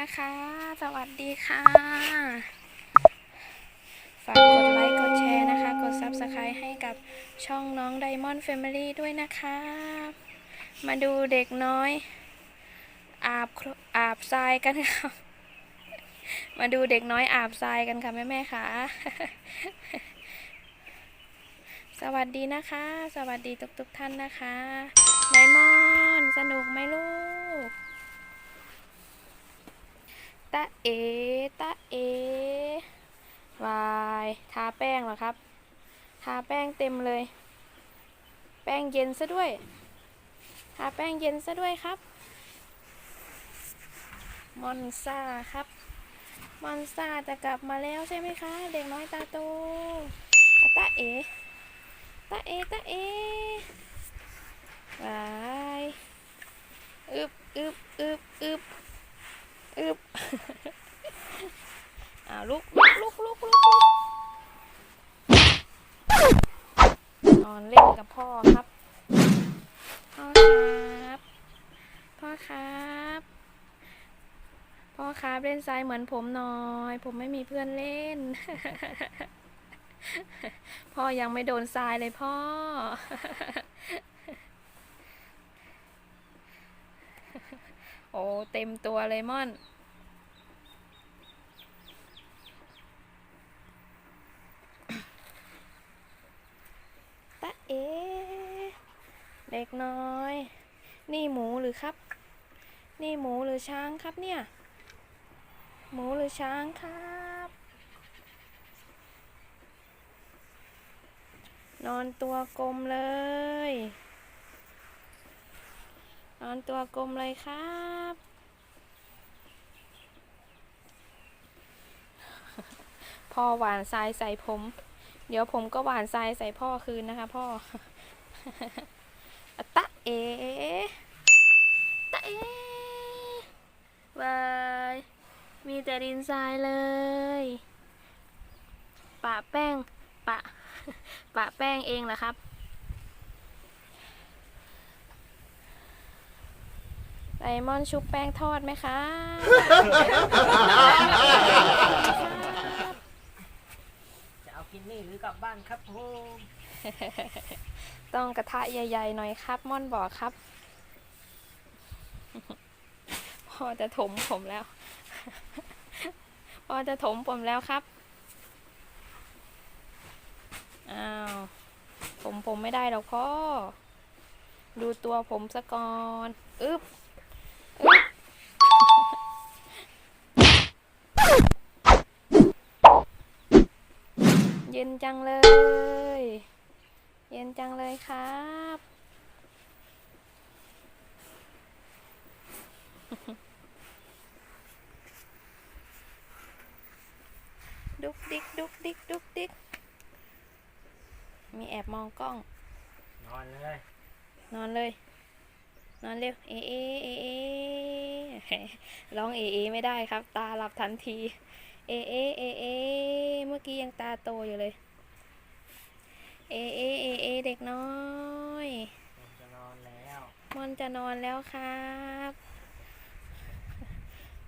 นะคะ สวัสดีค่ะ ฝากกดไลค์กดแชร์นะคะ กด Subscribe ให้กับช่องน้อง Diamond Family ด้วยนะคะ มาดูเด็กน้อย อาบครอาบทรายกันค่ะ มาดูเด็กน้อยอาบทรายกันค่ะแม่แม่ๆค่ะ สวัสดีนะคะ สวัสดีทุกทุกๆท่านนะคะ ไดมอนด์สนุกไหมลูก ตาเอตาเอวายทาแป้งเหรอครับ ทาแป้งเต็มเลย แป้งเย็นซะด้วย ทาแป้งเย็นซะด้วยครับ มอนซาครับ มอนซาจะกลับมาแล้วใช่ไหมคะ เด็กน้อยตาโตตาเอตาเอตาเอวายอึบอึบอึบอึบ พ่อครับ พ่อครับ พ่อครับ พ่อครับเล่นทรายเหมือนผมหน่อย ผมไม่มีเพื่อนเล่น พ่อยังไม่โดนทรายเลยพ่อ โอ้เต็มตัวเลยม่อน ตะเอ เด็กน้อย นี่หมูหรือครับ นี่หมูหรือช้างครับเนี่ย หมูหรือช้างครับ นอนตัวกลมเลย นอนตัวกลมเลยครับพ่อหวานทรายใส่ผม เดี๋ยวผมก็หวานทรายใส่พ่อคืนนะคะพ่อ อะตะเอตะเอวายมีแต่ดินทรายเลย ปะแป้ง ปะ ปะแป้งเองเหรอครับไดมอนด์ชุบแป้งทอดไหมคะจะเอากิ นี่หรือกลับบ้านครับผมต้องกระทะใหญ่ๆหน่อยครับ ม่อนบอกครับ พ่อจะถมผมแล้ว พ่อจะถมผมแล้วครับ อ้าว ผมผมไม่ได้หรอกพ่อ ดูตัวผมสะก่อน อึ๊บ เย็นจังเลย เย็นจังเลยครับดุกดิกดุกดิกดุกดิกมีแอบมองกล้อง นอนเลย นอนเลย นอนเร็ว เอเอเอเอร้องเอเอไม่ได้ครับ ตาหลับทันที เอเอเอเอเมื่อกี้ยังตาโตอยู่เลย เอเอเอเอเด็กน้อยผมจะนอนแล้วมอนจะนอนแล้วครับ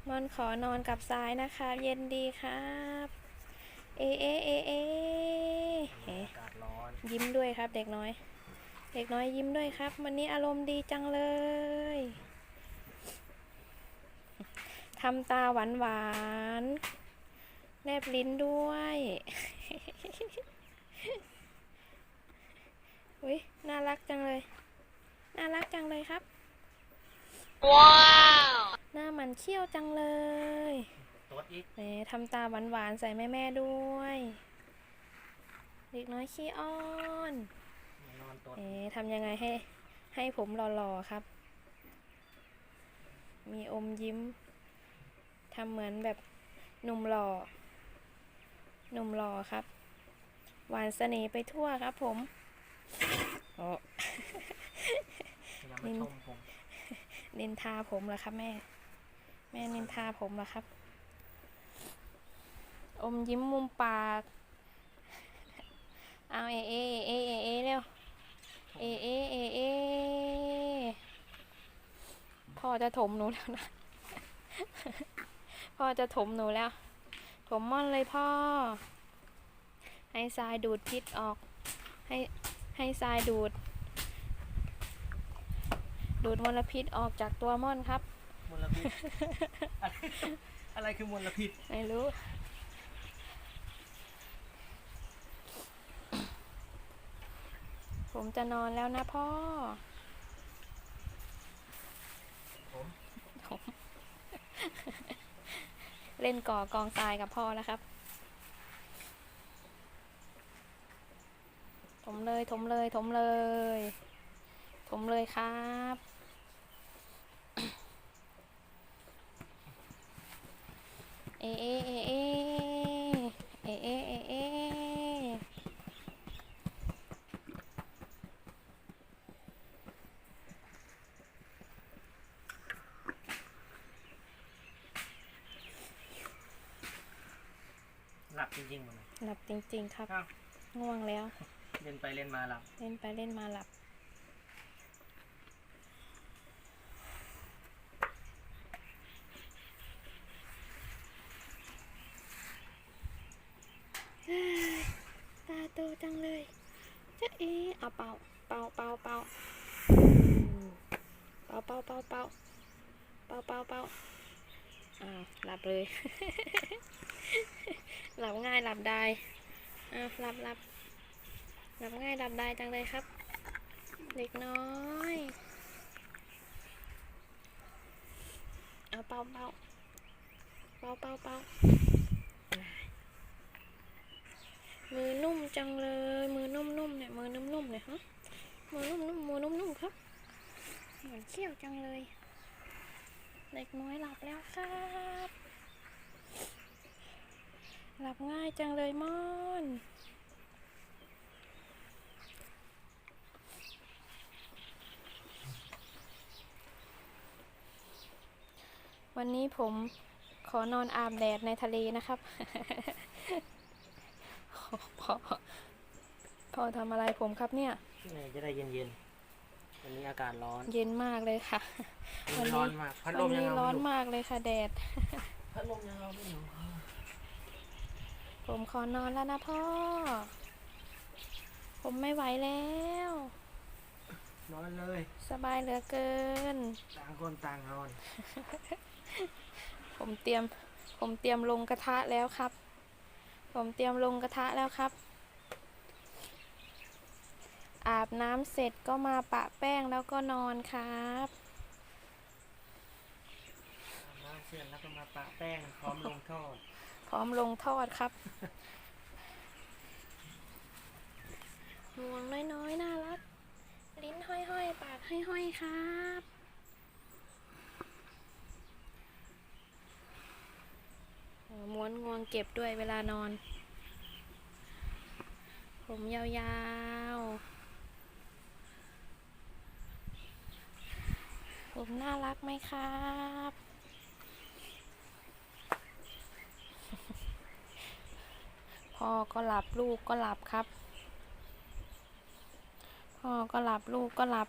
มอนขอนอนกับทรายนะครับ เย็นดีครับ เอเอเอเออากาศร้อน ยิ้มด้วยครับ เด็กน้อย เด็กน้อยยิ้มด้วยครับ วันนี้อารมณ์ดีจังเลยทำตาหวานหวานๆ แลบลิ้นด้วยอุ้ยน่ารักจังเลย น่ารักจังเลยครับ ว้าว หน้ามันเขี้ยวจังเลยตัวอีกแหมทำตาหวานหวานๆใส่แม่แม่ๆด้วย เด็กน้อยขี้อ้อนนอนตัวเอ๊ะทำยังไงให้ให้ผมหล่อๆครับ มีอมยิ้มทำเหมือนแบบหนุ่มหล่อ หนุ่มหล่อครับ หวานเสน่ห์ไปทั่วครับผมโอ้ยังไม่ชมผมนินทาผมเหรอครับแม่ แม่นินทาผมเหรอครับ อมยิ้มมุมปาก เอาเอเอเอเอเอเร็ว เอเอเอเอพ่อจะถมหนูแล้วนะ พ่อจะถมหนูแล้ว ถมม่อนเลยพ่อ ให้ทรายดูดพิษออก ให้ให้ทรายดูด ดูดมลพิษออกจากตัวม่อนครับ มลพิษ อะไรคือมลพิษ ไม่รู้ ผมจะนอนแล้วนะพ่อ ผม ผม เล่นก่อกองทรายกับพ่อแล้วครับ ถมเลยถมเลยถมเลย ถมเลยครับเอเอเอเอเอเอเอเอ หลับ จริงๆหมดเลยหลับจริง ๆ ครับอ้าวง่วงแล้ว เล่นไปเล่นมาหลับ เล่นไปเล่นมาหลับ ตาโตจังเลยจะเอเอาเป่า เป่าเป่าเป่าอืมเป่าเป่าเป่าเป่าเป่าเป่าเป่า อ้าวหลับเลย หลับง่ายหลับได้อ้าวหลับหลับหลับง่ายหลับได้จังเลยครับ เด็กน้อยเอาเป่าเป่าเป่าเป่าเป่ามือนุ่มจังเลย มือนุ่มๆเนี่ยมือนุ่มๆเนี่ยฮะมือนุ่มๆมือนุ่มๆครับเหมือนเขี้ยวจังเลย เด็กน้อยหลับแล้วครับ หลับง่ายจังเลยมอนวันนี้ผมขอนอนอาบแดดในทะเลนะครับ พอพอทำอะไรผมครับเนี่ย จะได้เย็นๆ วันนี้อากาศร้อน เย็นมากเลยค่ะ วัมันนนี้ร้อนมากพัดลวันมยังนี้เอาร้อนไม่อยู่มากเลยค่ะแดด พัดลมยังเอาไม่อยู่ผมขอนอนแล้วนะพ่อ ผมไม่ไหวแล้ว นอนเลยสบายเหลือเกิน ต่างคนต่างนอนผมเตรียม ผมเตรียมลงกระทะแล้วครับ ผมเตรียมลงกระทะแล้วครับ อาบน้ำเสร็จก็มาปะแป้งแล้วก็นอนครับอาบน้ำเสร็จแล้วก็มาปะแป้งพร้อมลงโทษพร้อมลงทอดครับงวงน้อยๆน่ารัก ลิ้นห้อยๆ ปากห้อยๆครับโอ้ม้วนงวงเก็บด้วยเวลานอน ผมยาวๆ ผมน่ารักไหมครับ พ่อก็หลับลูกก็หลับครับ พ่อก็หลับลูกก็หลับ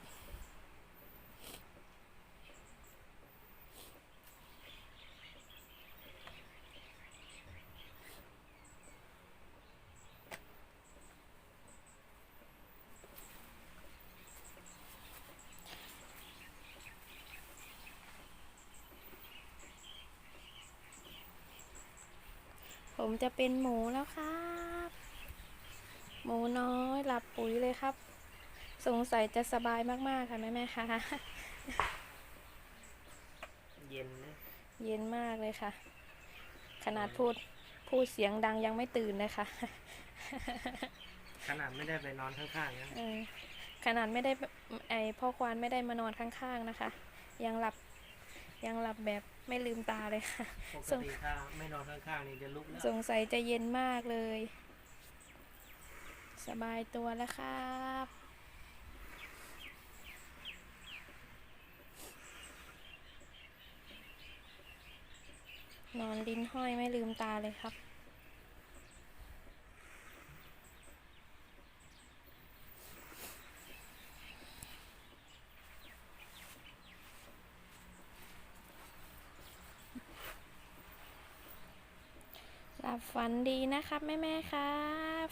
ผมจะเป็นหมูแล้วครับ หมูน้อยหลับปุ๋ยเลยครับ สงสัยจะสบายมาก ๆ ค่ะแม่แม่ๆคะเย็นนะ เย็นมากเลยค่ะ ขนาดพูดพูดเสียงดังยังไม่ตื่นเลยค่ะ ขนาดไม่ได้ไปนอนข้างๆนะเออขนาดไม่ได้ไอพ่อควานไม่ได้มานอนข้างๆนะคะ ยังหลับ ยังหลับแบบไม่ลืมตาเลยค่ะ ปกส่งติถ้าไม่นอนข้างๆนี่จะลุกแล้วสงสัยจะเย็นมากเลย สบายตัวแล้วครับนอนลิ้นห้อยไม่ลืมตาเลยครับ ฝันดีนะครับแม่แม่ๆครับ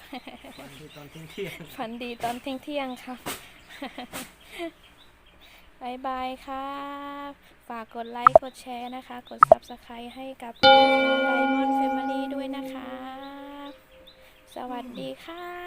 วันที่ตอนเที่ยงเที่ยงฝันดีตอนเที่ยงเที่ยงๆครับบายบายครับ ฝากกดไลค์กดแชร์นะคะ กด Subscribe ให้กับน้องไดมอนด์แฟมิลี่ด้วยนะครับสวัสดีครับ